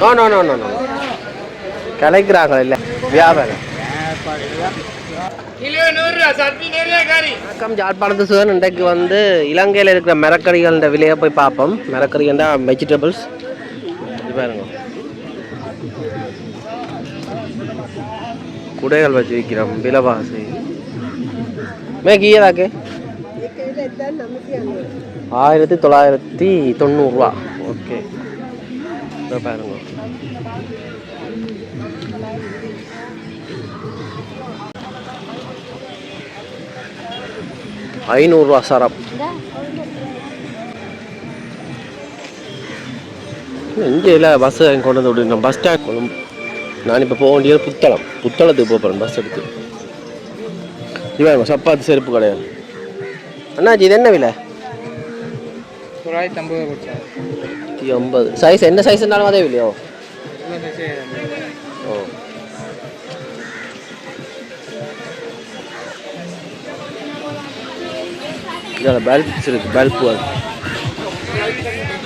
No no no no no கலைக்கிறாங்க இல்லை? வியாபாரம். வணக்கம் ஜாழ்ப்பாணத்து சுதன் இன்றைக்கு வந்து இலங்கையில் இருக்கிற மரக்கறிகள விலையை போய் பார்ப்போம். மரக்கறிகள்னா வெஜிடபிள்ஸ் பாருங்க. குடைகள் வச்சு விற்கிறோம் விலைவாசி. மே கீயதாக்கு ஆயிரத்தி தொள்ளாயிரத்தி தொண்ணூறுரூவா ஓகே இதோ பாருங்க ஐநூறுரூவா சரம் இங்கே இல்லை பஸ் கொண்டு வந்து விடுங்க பஸ் ஸ்டாண்ட் நான் இப்போ போக வேண்டியது புத்தளம் புத்தளத்துக்கு போக போகிறேன் பஸ் எடுத்து இவன் சப்பாத்து செருப்பு கிடையாது அண்ணாச்சி இது என்ன விலை தொள்ளாயிரத்தி ஐம்பது நூற்றி ஐம்பது சைஸ் என்ன சைஸ் இருந்தாலும் அதே இல்லையோ ஓ இதில் பல்ப்ஸ் இருக்கு பல்ப்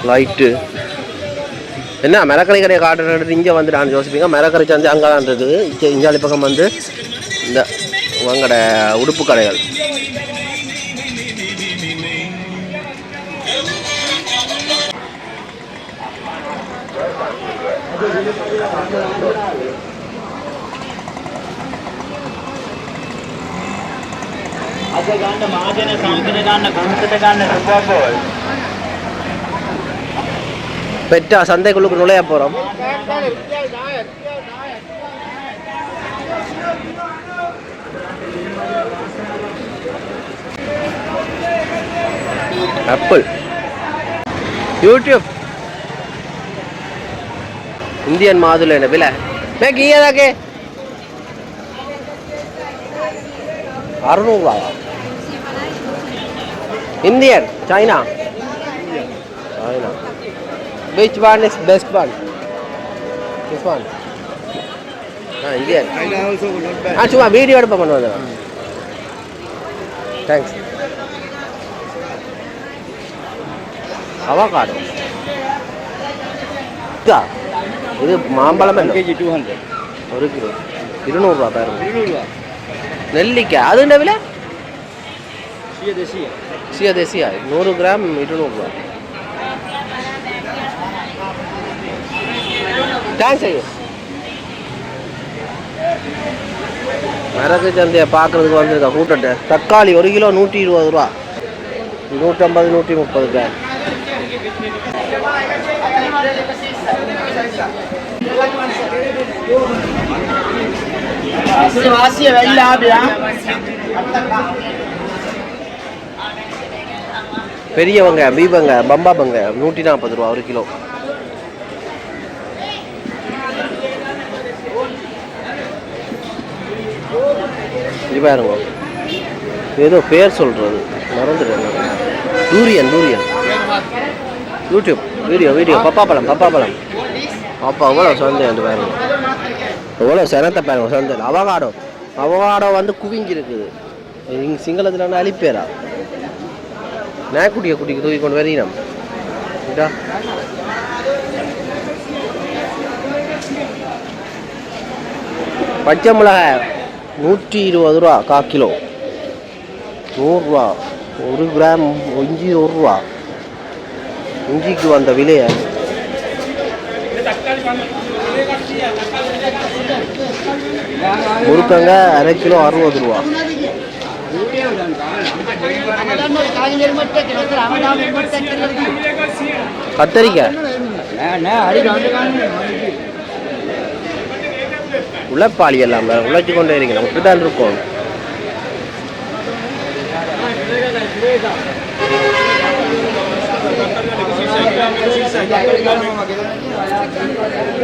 லைட்டு என்ன மரக்கரை கடையை காட்டுறது இங்கே வந்து நான் யோசிப்பீங்க மிரக்கரை சந்தை அங்கே தான் இருக்குது இங்கே இஞ்சாலி பக்கம் வந்து இந்த உங்களோட உடுப்பு கடைகள் අද ගන්න මහජන සම්පත ගන්න ගම්සට ගන්න සුපබෝල් பெட்டா சந்தைக்குள்ளுக்கு நுழைய போகிறோம் ஆப்பிள் யூடியூப் இந்தியன் மாதுளை என்ன விலை மே கீயதாக்கே அறுநூறுவா Indian China China Which one is best one? This one. Ah, Indian. ஆ சும்மா வீடியோ எடுப்ப பண்ணுவது தேங்க்ஸ் அவகாடோ இதா இது மாம்பழம் என்ன கேஜி டூ ஹண்ட்ரட் ஒரு கிலோ இருநூறுவா பாருங்க இருநூறுவா நெல்லிக்காய் அது என்ன விலை சிய தேசிய சியா தேசியா நூறு கிராம் இருநூறுவா தேங்க்ஸ் ஐயோ மிளகு சந்தையை பார்க்குறதுக்கு வந்திருக்கா கூட்டத்தை தக்காளி ஒரு கிலோ நூற்றி இருபது ரூபா நூற்றம்பது நூற்றி முப்பது கிராம் வாசிய வெள்ளாபியா பெரியவங்க பீபங்க பம்பாபங்க நூற்றி நாற்பது ரூபா ஒரு கிலோ. இது பாருங்க. ஏதோ பேர் சொல்கிறது மறந்துடுறேன் durian durian. YouTube video video. Papa பழம் பப்பா பழம். அப்பா எவ்வளோ சந்தை அந்த பாருங்க. எவ்வளோ சிரத்தை பாருங்க சந்தை அவகாடோ. அவகாடோ வந்து குவிங்கி இருக்குது இங்கே சிங்களத்தில் அழிப்பேரா. நாய்க்குட்டியை குட்டிக்கு தூக்கி கொண்டு வரீனம் இதா பச்சை மிளகாய் நூற்றி இருபது ரூபா கா கிலோ. நூறுரூவா ஒரு கிராம் இஞ்சி ஒரு ரூபா. இஞ்சிக்கு வந்த விலையை. முறுக்கங்க அரை கிலோ அறுபது ரூபா. கத்தரிக்காய் உழைப்பாளி எல்லாம் உழைச்சி கொண்டே இருக்கிறோம். இப்படிதான் இருக்கும்.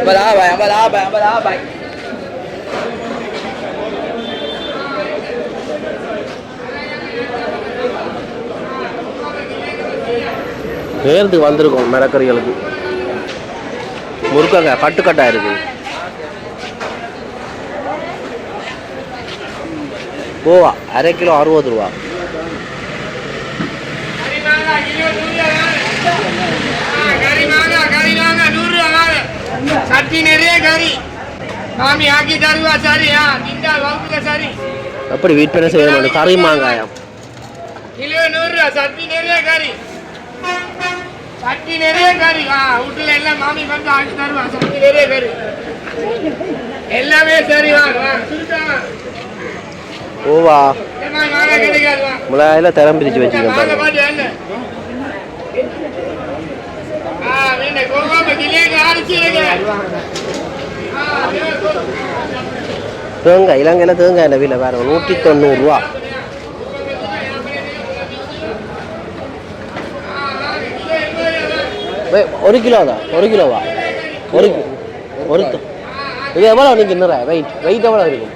Balabay, balabay, balabay. பேருந்து வந்திருக்கும் மிளக்கறிகளுக்கு முறுக்கங்க கட்டுக்கட்டா இருக்குது கோவா அரை கிலோ அறுபது ரூபா. கறி மாங்கா நூறு கறி நிறைய கறி மாமி ஆக்கி தருவா சரியா திண்டா வகுப்புல சரி எப்படி விற்பனை செய்ய மாட்டோம் கறி மாங்காயம் கிலோ நூறு ரூபா நிறைய கறி. சட்னி நிறைய கறி வீட்டுல எல்லாம் மாமி வந்து ஆக்கி தருவா சட்னி நிறைய கறி எல்லாமே சரி ஓவா மிளகாயில தரம் பிரித்து வச்சுக்கோங்க தேங்காய் இலங்கையில் தேங்காய் விலை வேறு நூற்றி தொண்ணூறுரூவா ஒரு கிலோ தான் ஒரு கிலோவா ஒரு ஒரு இது எவ்வளோ நீங்கள் இன்னும் வெயிட் வெயிட் எவ்வளோ இருக்கும்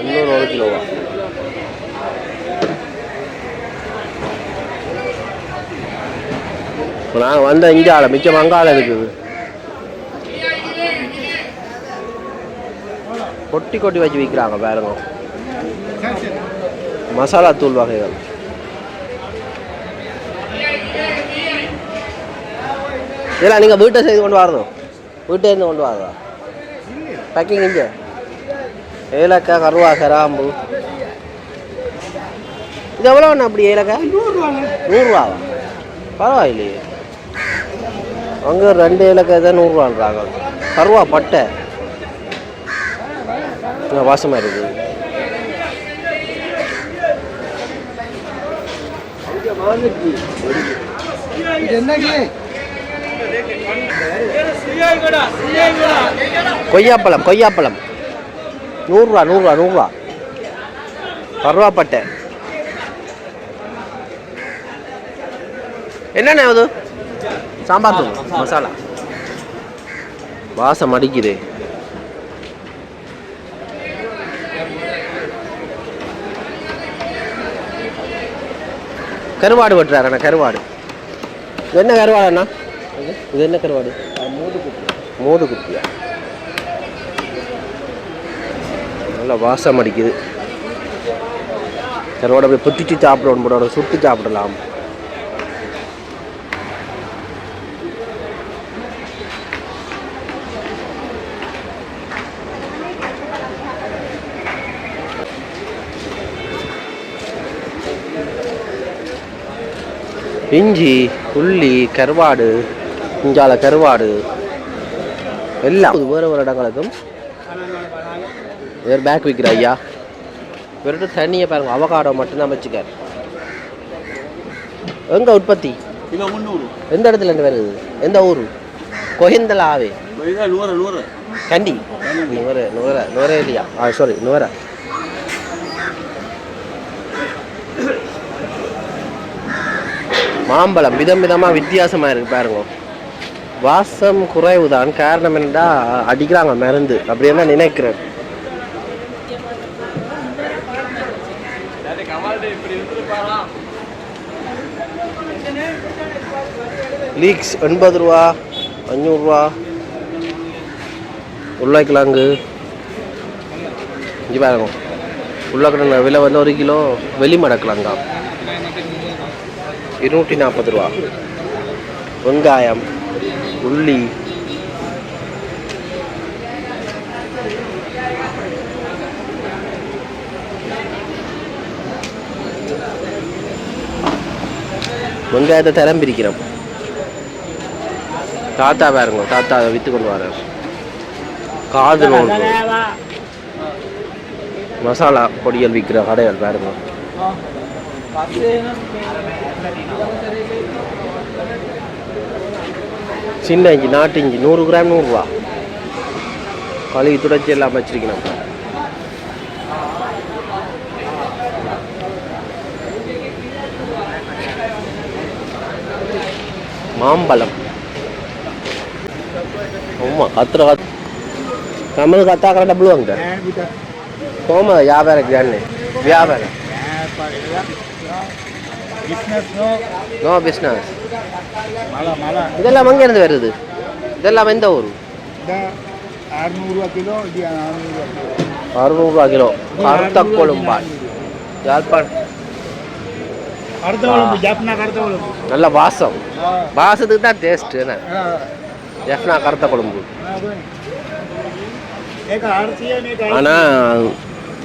எண்ணூறு ஒரு கிலோவா இப்போ நான் வந்த இங்கே ஆளை மிச்சம் அங்காள இருக்குது கொட்டி கொட்டி வச்சு விற்கிறாங்க பாருங்க மசாலா தூள் வகைகள் இதெல்லாம் நீங்கள் வீட்டை செய்து கொண்டு வரணும் வீட்டை இருந்து கொண்டு வரதா பேக்கிங் இங்கே ஏலக்காய் கருவா கராம்பு இது எவ்வளோ ஒன்று அப்படி ஏலக்காய் நூறுரூவாவா பரவாயில்லையே அங்கே ரெண்டு ஏலக்காய் தான் நூறுரூவான்றாங்க கருவா பட்டை வாசமாக இருக்குது கொய்யாப்பழம் கொய்யாப்பழம். நூறுரூவா நூறுரூவா நூறுரூவா. கருவாப்பட்டை. என்னென்ன அது? சாம்பார் தூள் மசாலா. வாசம் அடிக்குது. கருவாடு வெட்டுறாருண்ணா கருவாடு. என்ன கருவாடு அண்ணா? இது என்ன கருவாடு? மோது குத்தி மோது குத்தியா நல்லா வாசம் அடிக்குது. கருவாடு அப்படியே புத்திச்சு சாப்பிடணும் போட சுட்டு சாப்பிடலாம். இஞ்சி உள்ளி கருவாடு. இஞ்சால கருவாடு எல்லாம். வேறு வேறு இடங்களுக்கும். வேறு பேக் விற்கிற ஐயா. இவர்கிட்ட தண்ணியை பாருங்க அவகாடோ மட்டும்தான் வச்சுக்கார். எங்க உற்பத்தி? எந்த இடத்துல இருந்து வருது? எந்த ஊர்? கொஹிந்தல ஆவே நூறு நூறு கண்டி. நுவர நுவர நுவரேலியா ஆ சாரி நுவர. மாம்பழம் விதம் விதமாக வித்தியாசமாக இருக்கு பாருங்க. வாசம் குறைவுதான். காரணம் என்னடா? அடிக்கிறாங்க மருந்து அப்படின்னு தான் நினைக்கிறேன். லீக்ஸ் எண்பது ரூபா அஞ்சூறுரூவா உருளைக்கிழங்கு. இங்கே பாருங்க. உருளைக்கிழங்கு விலை வந்து ஒரு கிலோ வெளிமடக்கிழங்கா இருநூற்றி நாற்பது ரூபா. வெங்காயம். உள்ளி. வெங்காயத்தை தரம் பிரிக்கிறோம் தாத்தா பாருங்க தாத்தா அதை விற்று கொண்டு வர காது நோண்டு மசாலா பொடியல் விற்கிற கடைகள் பாருங்க. சின்ன இஞ்சி நாட்டு இஞ்சி நூறு கிராம் நூறுரூவா. கழுவி துடைச்சி எல்லாம் வச்சிருக்கணும். மாம்பழம். ஆமாம் கத்துற கத் நம்ம கத்தா கரெக்டாக பிள்ளைவாங்க கோம வியாபாரம் தானே. வியாபாரம். நோ பிஸ்னஸ் இதெல்லாம் அங்கேருந்து வருது? இதெல்லாம் எந்த ஊர்? அறுநூறுவா கிலோ கருத்த கொழும்பால் யாழ்ப்பாணம் நல்ல வாசம். வாசத்துக்கு தான் டேஸ்ட் என்ன? ஜெஃப்னா கருத்த குழம்பு. ஆனால்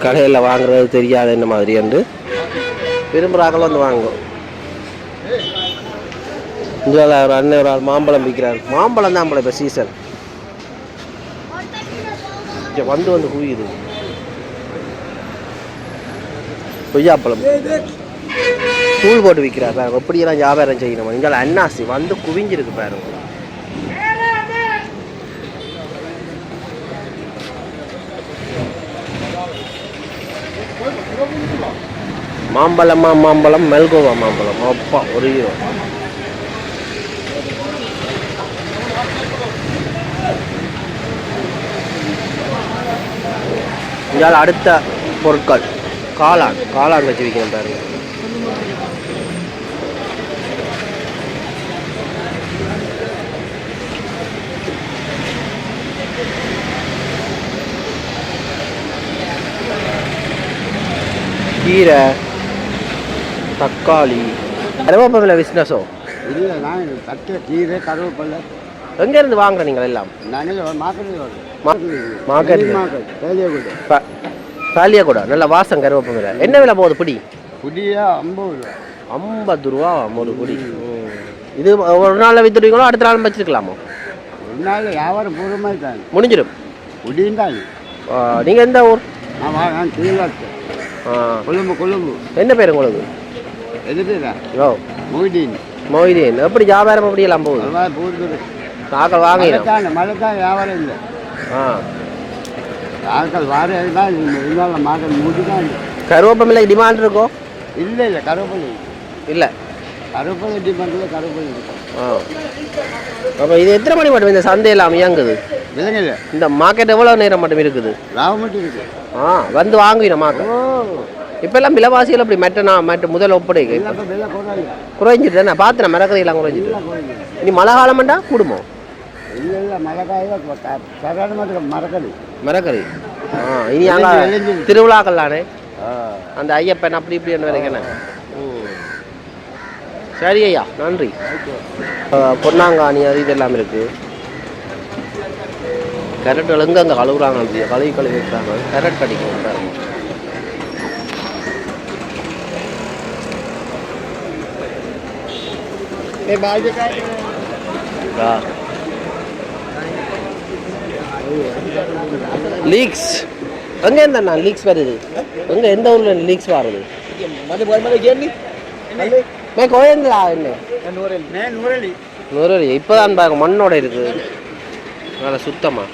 கடையில் வாங்குறது தெரியாது என்ன மாதிரி என்று விரும்புகிறாங்களும் வந்து வாங்குவோம் இங்கே ஒரு அண்ணன் ஒரு ஆள் மாம்பழம் விற்கிறார். மாம்பழம் தான் இப்போ சீசன் வந்து வந்து குவியுது. கொய்யாப்பழம். தூள் போட்டு விற்கிறார் பாருங்க. எப்படியெல்லாம் வியாபாரம் செய்யணும் இங்கே அன்னாசி வந்து குவிஞ்சிருக்கு பாருங்க. மாம்பழமா மாம்பழம் மெல்கோவா மாம்பழம். அப்பா ஒரு ஹீரோ இதால் அடுத்த பொருட்கள். காளான். காளான் வச்சு விற்கிறேன் பாருங்க கீரை தக்காளி. கருவேப்பிலை பிஸ்னஸோ இல்லை நான் தட்டு கீரை கருவேப்பிலை. எங்கேருந்து வாங்குற நீங்கள் எல்லாம்? மார்க்கெட் சாலியா கூட நல்ல வாசம் கருவேப்பிலை என்ன விலை போகுது பிடி? புதியா ஐம்பது ரூபா. ஐம்பது ரூபா ஒரு பிடி. இது ஒரு நாளில் வித்துடுவீங்களோ அடுத்த நாள் வச்சுருக்கலாமோ ஒரு நாள் வியாபாரம் பூர்வமாக தான் முடிஞ்சிடும். புடியும் தான். நீங்கள் எந்த ஊர்? நான் திருவிழாக்கு. கொழும்பு கொழும்பு. என்ன பேர் உங்களுக்கு? எதுக்கு ஓ மொய்தீன். மொய்தீன். எப்படி வியாபாரம் எப்படி எல்லாம் போகுது போகுது ஆக்கள் வாங்கிடும் மழை மழை தான் வியாபாரம் இல்லை. ஆ. ஆட்கள் வாரது தான் இருந்தாலும் மார்க்கெட் மூடி தான் இல்லை கருவேப்பிலை டிமாண்ட் இருக்கோ? இல்லை இல்லை கருவேப்பிலை இல்லை. கருவேப்பிலை டிமாண்டில் கருவேப்பிலை இருக்கும் ஆ. அப்போ இது எத்தனை மணி மட்டும் இந்த சந்தையெல்லாம் இயங்குது? விலங்கில்ல இந்த மார்க்கெட் எவ்வளோ நேரம் மட்டும் இருக்குது? லாபம் மட்டும் இருக்கு. ஆ வந்து வாங்குவீங்க மார்க்கெட் இப்போல்லாம் விலைவாசிகள் அப்படி மெட்ட நான் மெட்ட முதல் ஒப்படைக்கு. குறையில. குறைஞ்சிட்டு தானே? பார்த்தேன் மரக்கறியெல்லாம் குறைஞ்சிட்டு. இனி மழை காலம்டா கூடுமோ? இல்லை இல்லை மழைக்காயில் சரியான இனி அங்கே திருவிழாக்கள்லானே அந்த ஐயப்பன் அப்படி இப்படி என்ன வரைக்கணும் சரி ஐயா நன்றி பொன்னாங்காணி அது இதெல்லாம் இருக்குது கரண்ட் எழுந்து அந்த கழுவுறாங்க அப்படியே கழுவி கழுவி வைக்கிறாங்க கரண்ட் அடிக்கிறாங்க பாஜக லீக்ஸ் அங்கே இருந்தா லீக்ஸ் வருது? அங்கே எந்த ஊரில் லீக்ஸ் வருது? மே கோயந்தா என்ன? நூறலி இப்போ தான் மண்ணோட இருக்குது நல்லா சுத்தமாக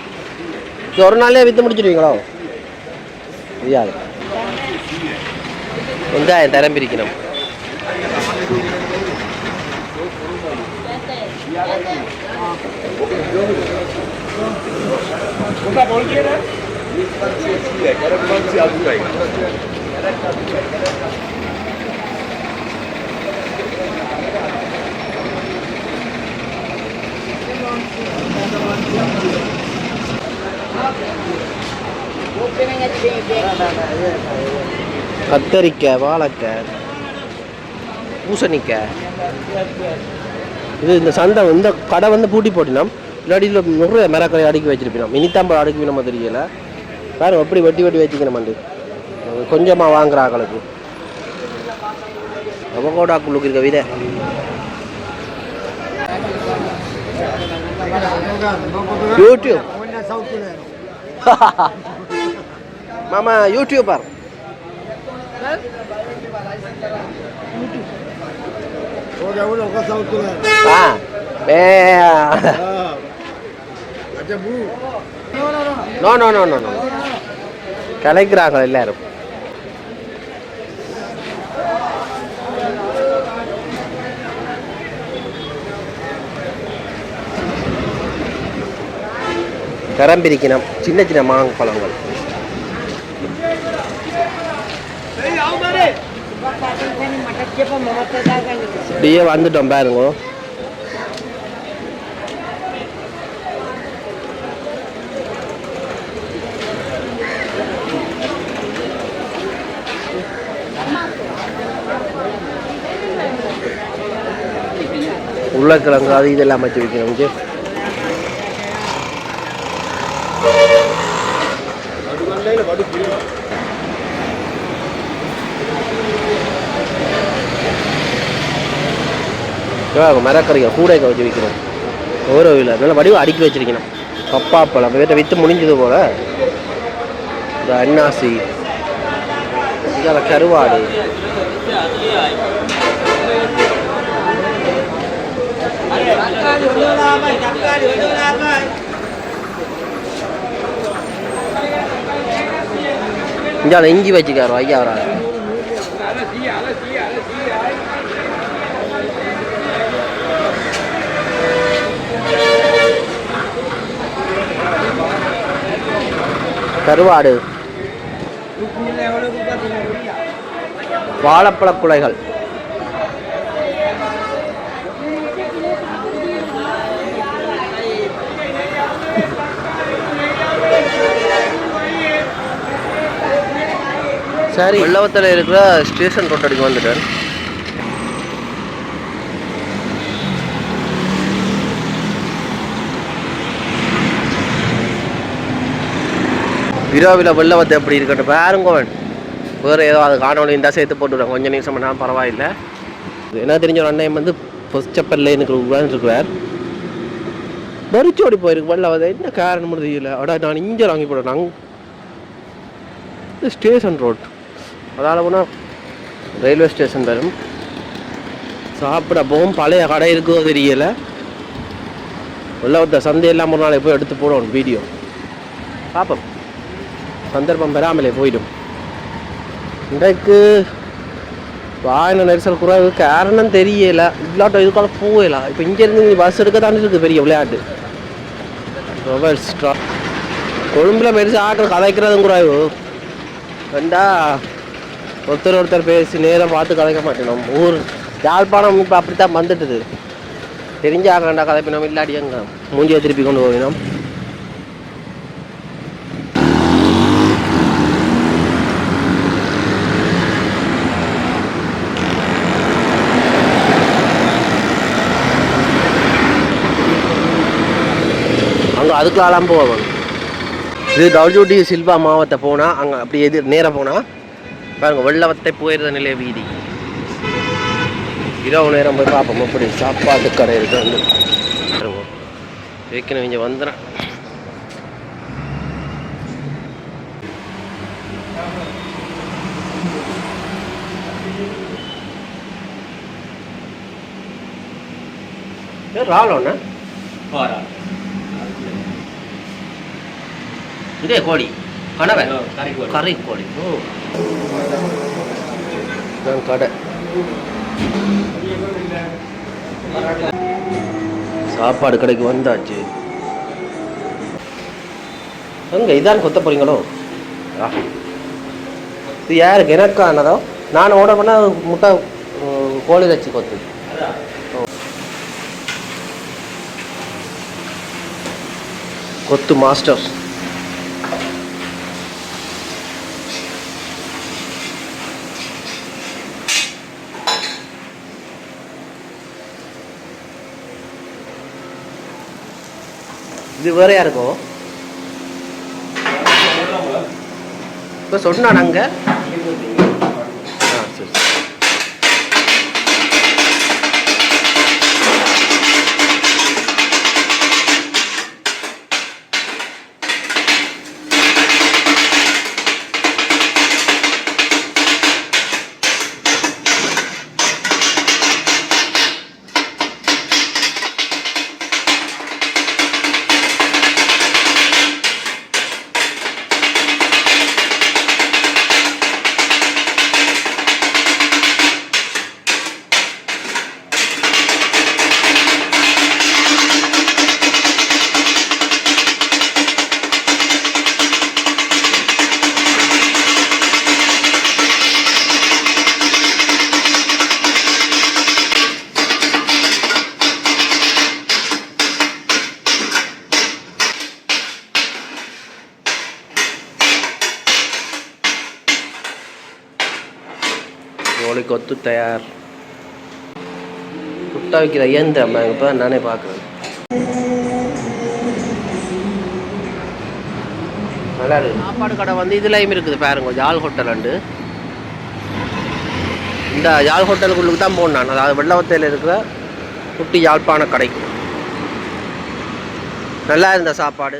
இது ஒரு நாளே விற்று முடிச்சிருவீங்களோ? முடியாது. வெங்காயம் தரம் பிரிக்கணும் கத்தரிக்காய் வாழைக்காய் பூசணிக்காய் இது இந்த சந்தை இந்த கடை வந்து பூட்டி போட்டினோம். இல்லாடியில் நிறைய மிராக்களை அடுக்கி வச்சிருப்போம் இனித்தாம்பழம் அடுக்கி நம்ம தெரியல. வேறு எப்படி வெட்டி வெட்டி வச்சுக்கிறமாண்டு கொஞ்சமாக வாங்குற ஆக்களுக்கு. அவகோடாக்குள்ளுக்கு இருக்க விதை யூடியூப். மாமா YouTuber YouTube no no no no no கலைக்கிறாங்க எல்லாரும். கரம் பிரிக்கணும். சின்ன சின்ன மாங்கப்பழங்கள் அப்படியே வந்துட்டோம் பாருங்க. உருளைக்கிழங்கு அது இதெல்லாம் வச்சு வைக்கணும் மரக்கறிகள் கூடை வச்சு வைக்கணும் ஓரோ இல்லை நல்ல வடிவம் அடுக்கி வச்சிருக்கணும். கப்பா பழம் வீட்டை விற்று முடிஞ்சது போல். அன்னாசி இதில் கருவாடு. இங்கே இஞ்சி வச்சுக்காரு ஐயா வராது கருவாடு வாழைப்பழ குலைகள் சரி வெள்ளவத்தில் இருக்கிற ஸ்டேஷன் ரோட்டடிக்கு வந்துட்டேன் விராவில் வெள்ளவத்தை எப்படி இருக்கட்டும் பாருங்க வேறு ஏதோ அது காணொலி இருந்தால் சேர்த்து போட்டுவிடுறேன் கொஞ்சம் நிமிஷம் பண்ணால் பரவாயில்லை. என்ன தெரிஞ்ச ஒரு அண்ணன் வந்து ஃபஸ்ட் எனக்கு உட்காந்துருக்குவார் மறிச்சோடி போயிருக்கு வெள்ளவதை. என்ன காரணம் தெரியல. அடா நான் இங்கே வாங்கி போடுறேன் நாங்கள் ஸ்டேஷன் ரோட் அதால் போனால் ரயில்வே ஸ்டேஷன் வரும். சாப்பிட போகும் பழைய கடை இருக்கோ தெரியல. வெள்ளவத்தை சந்தையெல்லாம் ஒரு நாளைக்கு போய் எடுத்து போடுவோம் வீடியோ. பார்ப்போம். சந்தர்ப்பம் பெறாமலே போயிடும். இன்றைக்கு வாயின நெரிசல் குறைவு காரணம் தெரியல. இல்லாட்டம் இதுக்கால போகலாம் இப்போ இங்கேருந்து நீ பஸ் எடுக்க தானே இருக்குது பெரிய விளையாட்டு. ரொம்ப எக்ஸ்ட்ரா கொழும்புல பெருசு ஆட்கள் கதைக்கிறதும் குறைவு. ரெண்டா ஒருத்தர் ஒருத்தர் பேசி நேரம் பார்த்து கதைக்க மாட்டேனோம் ஊர் யாழ்ப்பாணம் இப்போ அப்படித்தான் வந்துட்டுது. தெரிஞ்ச ஆகண்டா கதைப்பினோம் இல்லாடி எங்க? மூஞ்சியை திருப்பி கொண்டு போவினோம் அங்கே அதுக்குலாம் போவாங்க. இது டபிள்யூடி சில்வா மாவட்ட போனால் அங்கே அப்படி எதிர் நேராக போனால் பாருங்க வெள்ளவத்தை போயிருந்த நிலைய வீதி. இரவு நேரம் போய் பார்ப்போம் எப்படி சாப்பாட்டு கடை இருக்கு வந்து ஏற்கனவே இங்கே வந்துடுறேன் ராலோண்ணா இதே கோழி. கோழி ஓ இதான் கடை. சாப்பாடு கடைக்கு வந்தாச்சு. எங்க இதான் கொத்த போறீங்களோ. இது யாருக்கு? எனக்கானதோ நான் ஆர்டர் பண்ண முட்டை கோழி வச்சு கொத்து. கொத்து மாஸ்டர். இது வேறையா இருக்கும் இப்போ சொன்னான் அங்கே கோழி கொத்து தயார். முட்டை வைக்கிற இயந்திரம் இப்போ நானே பார்க்குறேன். நல்லா இருக்கு. சாப்பாடு கடை வந்து இதுலேயும் இருக்குது பாருங்க ஜால் ஹோட்டல் அண்டு. இந்த யாழ் ஹோட்டலுக்குள்ளுக்கு தான் போனேன் நான். அதாவது வெள்ளவத்தையில் இருக்கிற குட்டி யாழ்ப்பாண கடை நல்லா இருந்த சாப்பாடு.